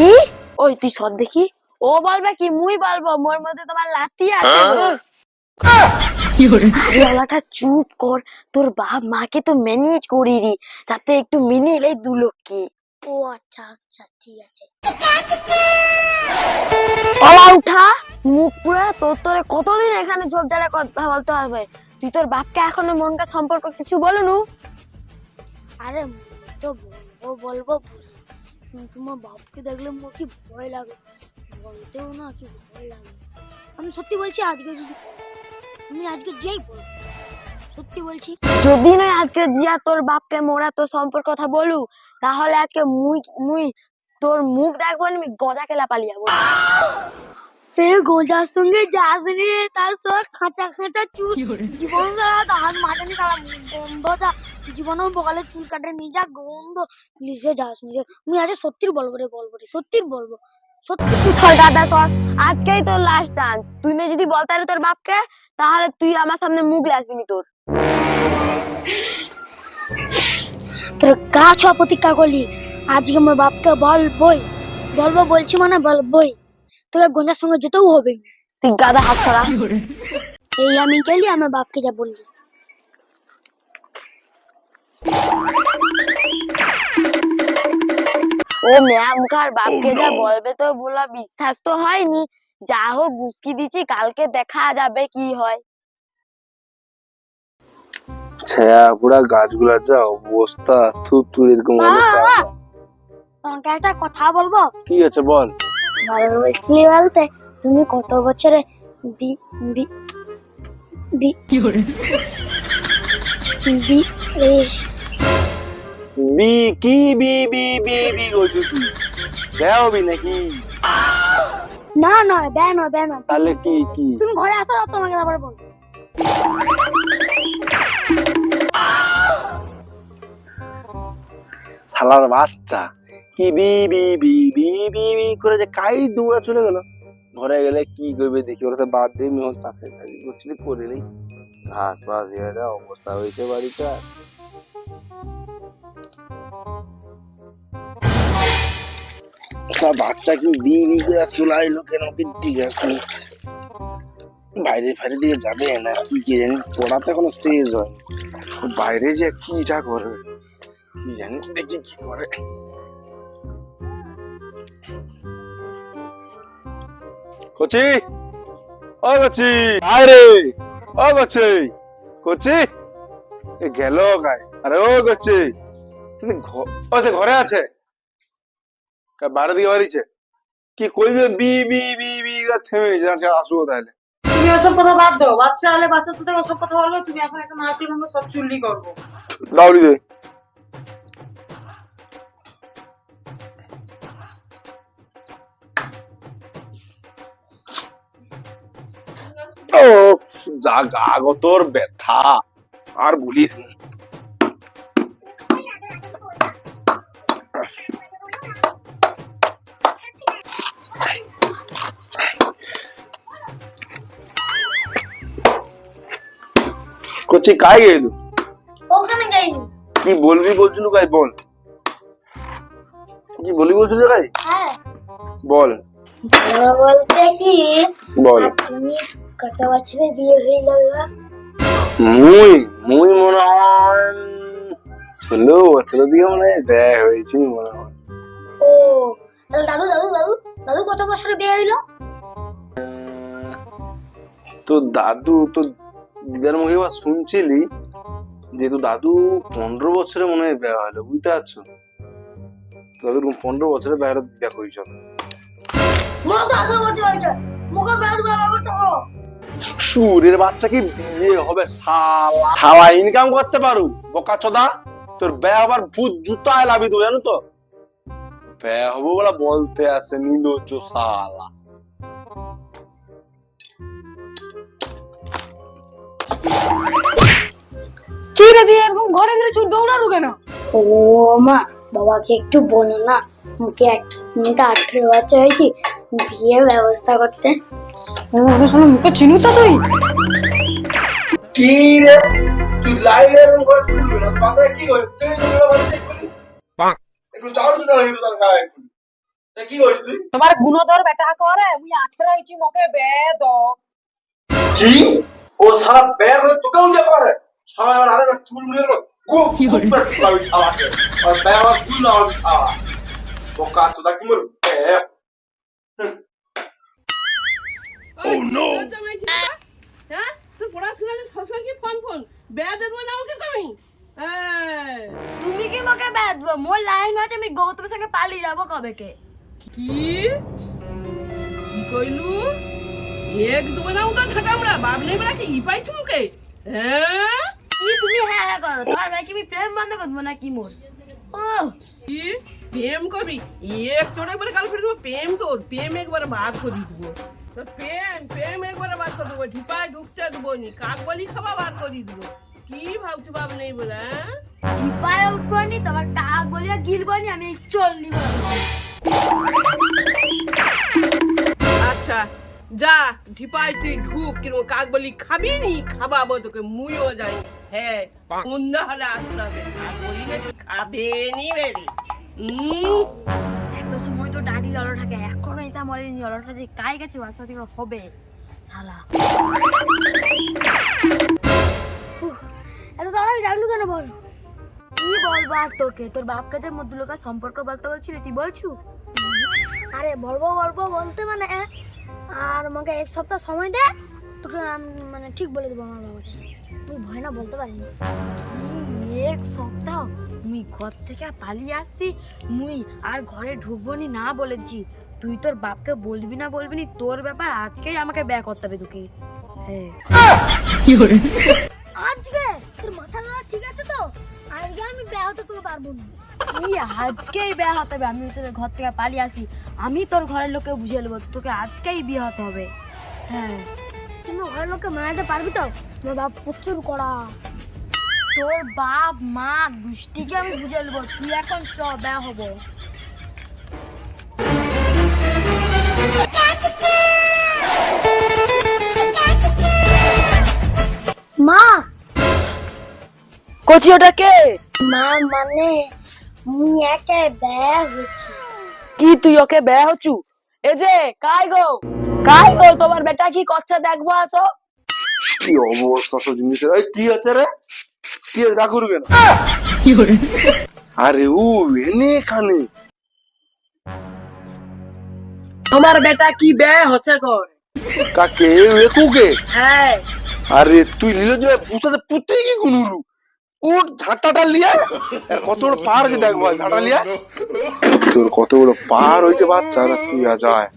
কি ওই তুই সব দেখি। ও বলবে কি মুই বলব মোর মধ্যে তোমার লাতি আছে। গলাটা চুপ কর তোর বাপ মাকে তো ম্যানেজ করিরি যাতে একটু দু লক্ষ্মী। ও আচ্ছা আচ্ছা ঠিক আছে। উঠা মুখ পুরা তোর তোরে কতদিন এখানে ঝোপঝাড়ে কথা বলতে হবে? তুই তোর বাপকে এখনও মনটা সম্পর্ক কিছু বলনু? আরে তো বলব বলব তোমার বাপকে দেখলে মোর কি ভয় লাগে? বলতেও না কি ভয় লাগে। আমি সত্যি বলছি আজকে যদি আমি আজকে যেই বলব সত্যি বলছি যদি নয় আজকে জিয়া তোর বাপকে মোরা তোর সম্পর্ক কথা বলু তাহলে আজকে মুই মুই তোর মুখ দেখব না, আমি গজা কেলা পালিয়ে যাব। সে গোজার সঙ্গে যাস নি তার সঙ্গে খাঁচা খাঁচা চুল জীবন সারা ধান মাটানি সারা গন্ধটা জীবনেও বকালে চুল কাটে নি যা গন্ধ। প্লিজে যাস নি রে। আমি আজ সত্যির বলব রে বলব রে সত্যির বলব। সত্যি তোর দাদা তোর আজকেই তোর লাস্ট চান্স তুই না যদি বলতে পারি তোর বাপকে তাহলে তুই আমার সামনে মুখ আসবি নি তোর। তোর গা ছ প্রতিজ্ঞা করলি আজকে আমার বাপকে বলবই। বলব বলছি মানে বলবই। তোকে গঞ্জার সঙ্গে যেতেও হবে তুই গাদা হাত ছড়া। এই আমি গেলি আমার বাপকে যা বললি। ও ম্যাম কার বাপকে যা বলবে তো বলা বিশ্বাস তো হয়নি। যা হোক গুসকি দিচ্ছি কালকে দেখা যাবে কি হয়। ছায়া পুরা গাছগুলার যা অবস্থা থু থু এরকম হলে তোমাকে একটা কথা বলব? কি আছে বল? ভালো বলছিলি বলতে তুমি কত বছরে বি বি বি বি এস- বি কি বি বি বি বি দেয়া হবি নাকি? না না ব্যয় নয় তাহলে কি কি? তুমি ঘরে আসো তোমাকে বলব শালার বাচ্চা। কি বি বি বি বি বি বি করে যে কাই দৌড়া চলে গেল। ঘরে গেলে কি করবে দেখি ওরা বাদ দিয়ে আমি চাষের কাজ করছিলি করে নেই ঘাস ফাস অবস্থা হয়েছে বাড়িতে বাচ্চা কি বি বি করে বাইরে ফাইরে যাবে না কি কে জানি শেষ হয় বাইরে যে কিটা করবে, কি জানি দেখি কি করে। কচি? ও কচি! আয় রে! ও কচি! কচি! এ গেল গায়। আরে ও কচি! ঘরে আছে। বাইরে দিকে বাড়িছে কি কইবে? বি বি বি বি করে থেমে গেছে। আসব তাহলে। তুমি ওসব কথা বাদ দাও। বাচ্চা হলে বাচ্চার সাথে ওসব কথা বলবে তুমি এখন একটা নারকেল ভাঙো সব চুল্লি করব। দাউড়ি দে। ও যা গা গো তোর ব্যথা। আর বলিস না। কাই গেলু ওখানে যাইনি কি বলবি বলছিল ভাই বল। কি বলবি বলছিল ভাই হ্যাঁ। বল। বলতে কি বল। কত বছরে বিয়ে হইল? মুই মুই মনে হয় ষোলো বছর দিকে মনে হয় দেয় হয়েছে মনে হয়। ও দাদু দাদু দাদু দাদু কত বছরে বিয়ে হইল? তো দাদু তো দিদার মুখে এবার শুনছিলি যে তো দাদু পনেরো বছরে মনে হয় বিয়ে হলো বুঝতে পারছ? দাদুর পনেরো বছরে বাইরে বিয়ে হয়েছিল তো সুরের বাচ্চা কি বিয়ে হবে শালা। শালা ইনকাম করতে পারু বোকা চোদা। তোর ব্যয় আবার ভূত জুতায় লাভি দেবো জানো তো? ব্যয় হব বলে বলতে আসে নির্লজ্জ শালা। কি রে দিয়ে এরকম ঘরে ঘরে কেন? ও মা বাবাকে একটু বলো না মুখে আমি আঠেরো বছর হয়েছি বিয়ের ব্যবস্থা করতে। ওর সঙ্গে মুখে চিনু তো তুই? কি রে? তুই লাইলে এরকম না মাথায় কি হয়েছে? তুই বাড়িতে একটু যাও না হয়ে তার গায়ে তা কি করিস তুই? তোমার গুণধর বেটা করে মুই আঠেরো হয়েছি মোকে বেদ। কি? ও সারা বের হয়ে তোকে উল্টে করে সারা এবার আরে চুল মুড়ে গেল গো কি করে আমি ছাওয়াকে আর বের আমার চুল না আমি ছাওয়া তো কাজ তো কি মর Oh no! হ্যাঁ? তোর পড়াশোনা নিয়ে সবসময় কি ফোন ফোন? বেয়া দেবো না ওকে তুমি? হ্যাঁ তুমি কি আমাকে বেদ মোর লাইন আছে আমি গৌতমের সঙ্গে পালিয়ে যাব কবে কে? কি? কি কইলু? এক দেবো না ওকে ঝাঁটামড়া বাপ নেই বেলা কি ই পাইছু মুখে হ্যাঁ? কি তুমি হ্যাঁ হ্যাঁ করো। তোমার ভাই কি আমি প্রেম বন্ধ করব না কি মোর? ও। কি? প্রেম করবি? এক চোরে একবারে কাল ফিরে প্রেম তোর। প্রেম একবারে বাদ করে দিব। তোর প্রেম প্রেম একবারে বাদ করে দেবো। ঢিপায় ঢুকতে দেবো নি কাক বলি খাবা বাদ করে দিব। কি ভাবছ বাপ নেই বলে হ্যাঁ? পায়ে উঠবো নি তোমার কাক বলিয়া গিলবো নি আমি চল নিব। আচ্ছা যা ঢিপাই তুই ঢুক কীরকম কাক বলি খাবি নি? খাবাবো তোকে মুইও যাই। হ্যাঁ সন্ধ্যা হলে আসতে হবে কাক বলি না তুই খাবে নি বেরি এত সময় তো ডাকলি অলটাকে এখনও এসা মরেনি অলটা যে কাই গেছে বাচ্চা থেকে হবে? শালা। এত তাড়াতাড়ি ডাকলু কেন বল? কি বলব আর তোকে? তোর বাপকে যে মধ্যে লোকের সম্পর্ক বলতে বলছিলি তুই বলছু? আরে বলব বলব বলতে মানে আর আমাকে এক সপ্তাহ সময় দে তোকে মানে ঠিক বলে দেবো আমার বাবাকে। তুই ভয় না বলতে পারিনি কি এক সপ্তাহ? মুই ঘর থেকে পালিয়ে আসছি মুই আর ঘরে ঢুকবো নি না বলেছি। তুই তোর বাপকে বলবি না বলবি নি তোর ব্যাপার আজকেই আমাকে ব্যয় করতে হবে তোকে। হ্যাঁ আজকে? তোর মাথা ঠিক আছে তো? আজকে আমি ব্যয় হতে তোকে পারব না। কি আজকেই বিয়ে হতে হবে? আমি তোর ঘর থেকে পালিয়ে আসি। আমি তোর ঘরের লোককে বুঝিয়ে নেব তোকে আজকেই বিয়ে হতে হবে। হ্যাঁ। তুমি ঘরের লোককে মানাতে পারবি তো? তোর বাপ প্রচুর কড়া। তোর বাপ মা দুষ্টিকে আমি বুঝে নেব তুই এখন চ ব্যয় হব। মা! কচি ওটা কে? মা মানে মুই একে ব্যয় হচ্ছে কি তুই ওকে বেয়া হচ্ছু এ যে কাই গো? কাই গো তোমার বেটা কি করছে দেখব আসো? কি অবস্থা সব জিনিসের? এই কি আছে রে? কি আছে? রাখুর কেন আরে ও এনে এখানে। তোমার বেটা কি ব্যয় হচ্ছে কর কাকে? একুকে হ্যাঁ। আরে তুই লীল যে বুঝতে পুতে কি গুনুরু উঠ ঝাঁটাটা লিয়া কত বড় পার যে দেখব ঝাঁটা লিয়া তোর কত বড় পার হইতে বাচ্চা তুই আ যায়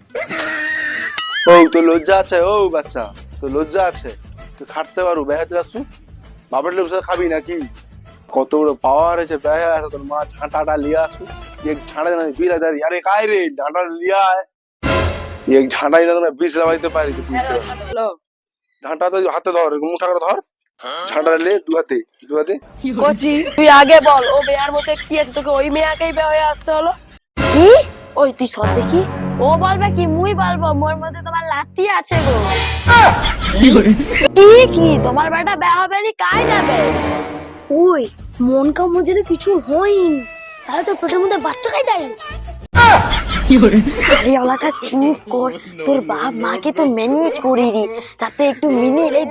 ও তো লজ্জা আছে ও বাচ্চা তো লজ্জা আছে। তুই খাটতে পারু বেহাতে আসু বাবার লোক খাবি নাকি? কত বড় পাওয়ার হয়েছে বেহে আছে তোর মা ঝাঁটাটা লিয়া আসু এক ঝাঁটা না বিলা দাঁড়ি আরে কাই রে ঝাঁটা লিয়া আয়। এক ঝাঁটাই না বিষ লাগাইতে পারি। হ্যালো ঝাঁটা তো হাতে ধর মুঠা করে ধর। ঝাঁটা লে দু হাতে দু হাতে কচি তুই আগে বল ও বেয়ার মধ্যে কি আছে? তোকে ওই মেয়াকেই বেয়া হয়ে আসতে হলো? কি? ওই তুই সর দেখি ও বলবে কি মুই বলব মোর মধ্যে তোমার লাত্তি আছে গো। কি? কি? তোমার বেটা বেয়া হবে নি কাই যাবে? ওই মন কামড় যদি কিছু হয়নি। তাহলে তোর পেটের মধ্যে বাচ্চা খাই দেয়? চুপ কর। তোর বাপ মাকে তো ম্যানেজ করে রি তাতে একটু মিলে এলে।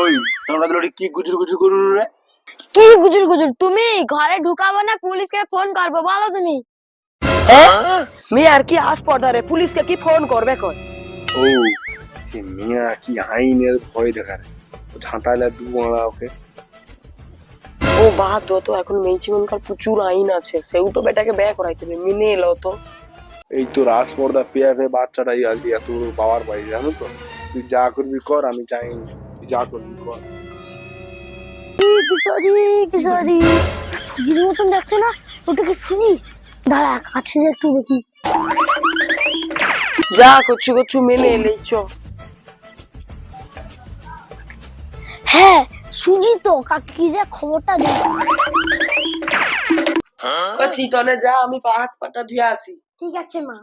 ওই তোমরা দুটো কি গুজর গুজর করু রে? কি গুজুর গুজুর? তুমি ঘরে ঢুকাবো না পুলিশকে ফোন করব বলো তুমি। মেয়ে আর কি আস পড়ারে পুলিশকে কি ফোন করবে কর ও সে মিয়া কি আইনের ভয় দেখারে ঝাঁটা লে দু ওকে। বাদ দো তো এখন মেয়ে প্রচুর আইন আছে। সেও তো বেটাকে ব্যয় করাইতে হবে মেনে এলো তো। এই তো রাজ পর্দা পেয়ে পেয়ে বাচ্চাটাই আজকে এত বড় পাওয়ার জানো তো? তুই যা করবি কর আমি চাই তুই যা করবি কর। কিশোরী কিশোরী সুজির মতন দেখতে না? ওটা কি সুজি? দাঁড়া কাছে যে একটু দেখি। যা করছু করছু মেনে এলেই চ হ্যাঁ সুজি তো কাকে কি যে খবরটা দে তলে যা আমি পা হাত পাটা ধুয়ে আসি। ঠিক আছে মা।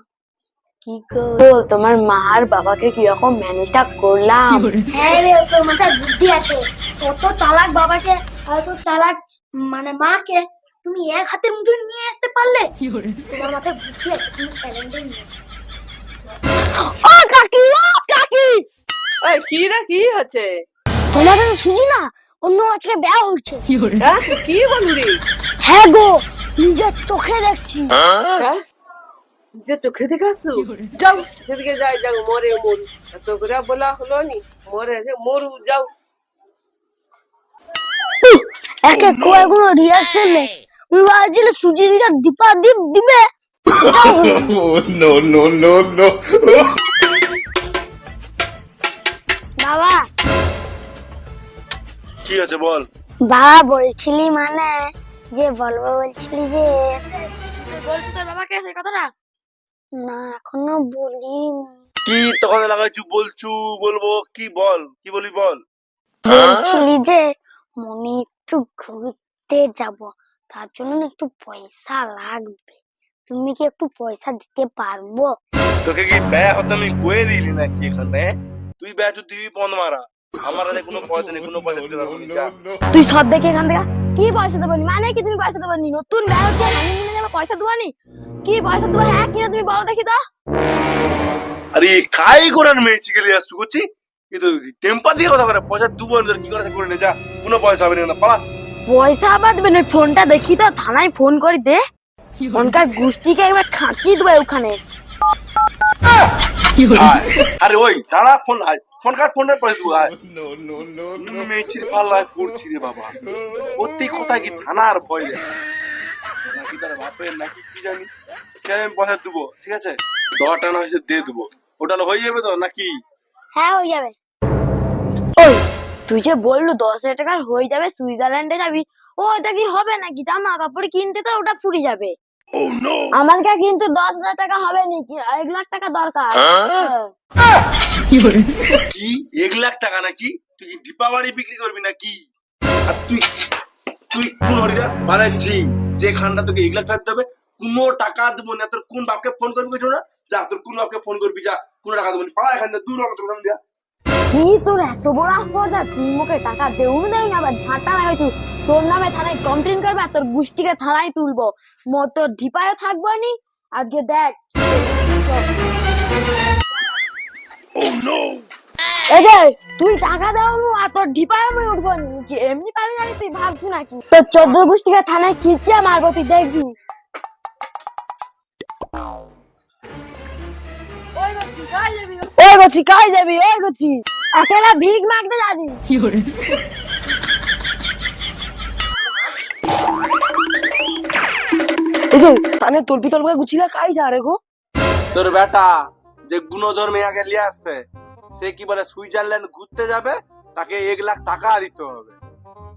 কি গো তোমার মা আর বাবাকে কীরকম ম্যানেজটা করলাম। হ্যাঁ রে তোর মাথায় বুদ্ধি আছে। কত চালাক বাবাকে আর তোর চালাক মানে মাকে তুমি এক হাতের মুঠোয় নিয়ে আসতে পারলে? তোমার মাথায় বুদ্ধি আছে তুমি ট্যালেন্টের নেই ও কাকি ও কাকি! কি রে কি হচ্ছে? তোমাদের শুনি না অন্য আজকে ব্যয় হচ্ছে হ্যাঁ? তুই কি বললি? হ্যাঁ গো নিজের চোখে দেখছি। হ্যাঁ? যে চোখে দেখে আসছো? যাও সেদিকে যাই যাও মরে মরু। এত করে বলা হলো নি মরে যে মরু যাও। একে কয়েকগুলো রিহার্সেল নেই। আমি ভাবছিলাম সুজি দিকে দীপা দীপ দিবে? no, no, no, no. বাবা কি আছে বল? বাবা বলছিলি মানে যে বলব বলছিলি যে বলছো তোর বাবাকে সেই কথাটা? না এখনও বলিনি। কি তখন লাগাইছু বলছু বলব কি বল? কি বলি বল? বলছিলি যে মনে একটু ঘুরতে যাব তার জন্য একটু পয়সা লাগবে। তুমি কি একটু পয়সা দিতে পারব? তোকে কি ব্যয় হতে আমি কয়ে দিলি নাকি এখানে? তুই ব্যয় তো তুই বন্ধ মারা আমার হাতে কোনো পয়সা নেই কোনো পয়সা দিতে পারব না, তুই সব দেখে এখান থেকে কি পয়সা দেবো মানে কি তুমি পয়সা দেবো নি? নতুন ব্যাগ হচ্ছে পয়সা দেবো নি? কি পয়সা দেবো? হ্যাঁ কিনা তুমি বলো দেখি তো। আরে কাই করার আসছু করছি টেম্পার দিয়ে কথা করে পয়সা দুবো না, কি করে করে নে যা। কোনো পয়সা হবে না পালা। পয়সা আবার দেবেন ওই ফোনটা দেখি তো থানায় ফোন করে দে। ফোনকার গোষ্ঠীকে একবার খাঁচিয়ে দেবো ওখানে। আরে ওই দাঁড়া ফোন আয়। ফোন কাট ফোন পরে. মেয়েছির পাল্লায় পড়ছি রে বাবা। প্রত্যেক কথা কি থানার ভয় নাকি তার বাপের নাকি কি জানি? আমি পয়সা দেবো ঠিক আছে? দশ টাকা হয়েছে দিয়ে দেবো। ওটা হয়ে যাবে তো নাকি? হ্যাঁ হয়ে যাবে। ওই তুই যে বললু দশ হাজার টাকার হয়ে যাবে সুইজারল্যান্ডে যাবি ও ওটা কি হবে নাকি? জামা কাপড় কিনতে তো ওটা ফুরি যাবে। আমাকে কিন্তু দশ হাজার টাকা হবে নাকি? এক লাখ টাকা দরকার। হ্যাঁ। কি? এক লাখ টাকা নাকি? তুই বিক্রি করবি নাকি? আর তুই তুই কোন হরিদাস বানাচ্ছি? যে খানটা তোকে এক লাখ টাকা দিতে হবে কোনো টাকা দেবো না। তোর কোন বাপকে ফোন করবি কিছু না? যা তোর কোন বাপকে ফোন করবি যা। কোনো টাকা দেবো না। পালা এখান থেকে দূর তোর দিয়া কি তোর এত বড় আস্পর্ধা তুই মুখে টাকা দেউ দেই না আবার ঝাঁটা লাগাইছু তোর নামে থানায় কমপ্লেন করবে আর তোর গুষ্টিকে থানায় তুলবো। মো তোর ঢিপায়ও থাকব নি। আজকে দেখ। এই তুই টাকা দাও নু আর তোর ঢিপায় আমি উঠবো নি। কি এমনি পারি জানি তুই ভাবছি নাকি? তোর চোদ্দ গুষ্টিকে থানায় খিচিয়ে মারবো তুই দেখবি। ওই গছি কাই যাবি ওই গছি একেলা ভিক মাগতে জানি যে তানে তলপি তলপি গুছিয়ে কাই যা রে গো। তোর বেটা যে গুণধর মেয়াকে নিয়ে আসছে সে কি বলে সুইজারল্যান্ড ঘুরতে যাবে? তাকে এক লাখ টাকা দিতে হবে।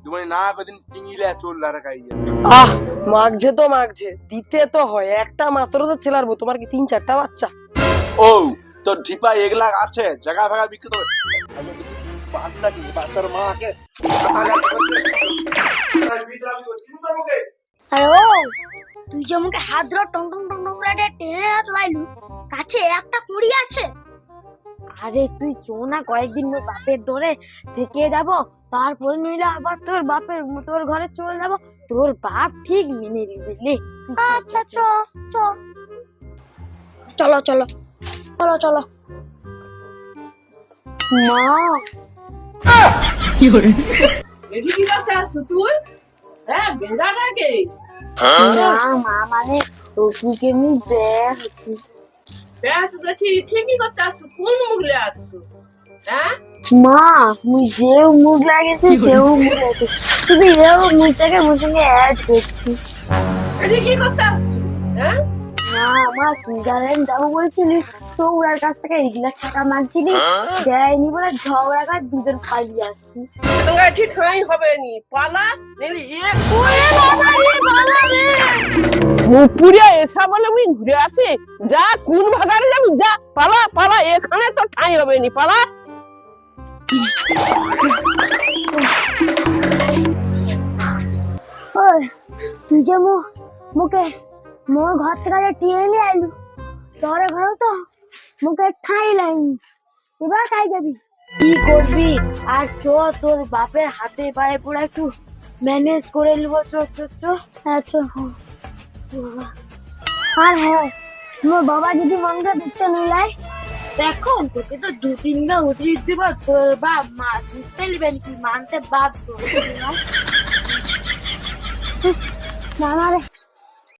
তুমি না কদিন টিঙিলে চললে আর খাইয়া। আহ মাগছে তো মাগছে দিতে তো হয়। একটা মাত্র তো ছেলার বউ, তোমার কি তিন চারটা বাচ্চা? ও তোর ঢিপা এক লাখ আছে জায়গা ফাগা বিক্রি করে বাচ্চা কি বাচ্চার মাকে আরে ও তুই যে আমাকে হাত ধরে টং টং টং টং করে টেনে হাত লাইলু কাছে একটা কুড়ি আছে। আরে তুই চো না কয়েকদিন মোর বাপের ধরে থেকে যাব তারপরে নইলে আবার তোর বাপের তোর ঘরে চলে যাব তোর বাপ ঠিক মেনে নিবি বুঝলি? আচ্ছা চ চ। চলো চলো চলো চলো। মা। এদিকে কি করতে আসছো তুই হ্যাঁ বেড়াটাকে না মা মানে ওকে আমি দেখ ব্যাস দেখি ঠিকই করতে আসছো কোন মুগলে আসছো হ্যাঁ মা মুই যে মুখ লাগেছে সেও মুখ লাগেছে তুমি এও মুখটাকে মুখ সঙ্গে অ্যাড করছি এদিকে কি করতে আছো হ্যাঁ না আমার সুইজারল্যান্ড যাব তো কাছ থেকে এক লাখ টাকা মাগছিলি। দেয়নি বলে ঝগড়া দুজন পালিয়ে আসছি। তোমরা ঠিক ঠাঁই হবে নি? পালা? নিলি এসা বলে আমি ঘুরে আসি। যা কোন ভাগারে যাবি? যা পালা পালা এখানে তো ঠাঁই হবে নি পালা। তুই যে মো মুকে মোর ঘর থেকে যে টিয়ে নিয়ে আইলু তোর ঘরে তো মুকে ঠাই লাইনি এবার খাই যাবি কি করবি আর চো তোর বাপের হাতে পায়ে পুরো একটু ম্যানেজ করে নেব আচ্ছা হ্যাঁ। বাবা। আর হ্যাঁ তোমার বাবা যদি মনটা দুধটা নিলাই দেখো তোকে তো দু তিনটা উচিত দিব তোর বাপ মা দুধটা নেবেন কি মানতে বাধ্য না না রে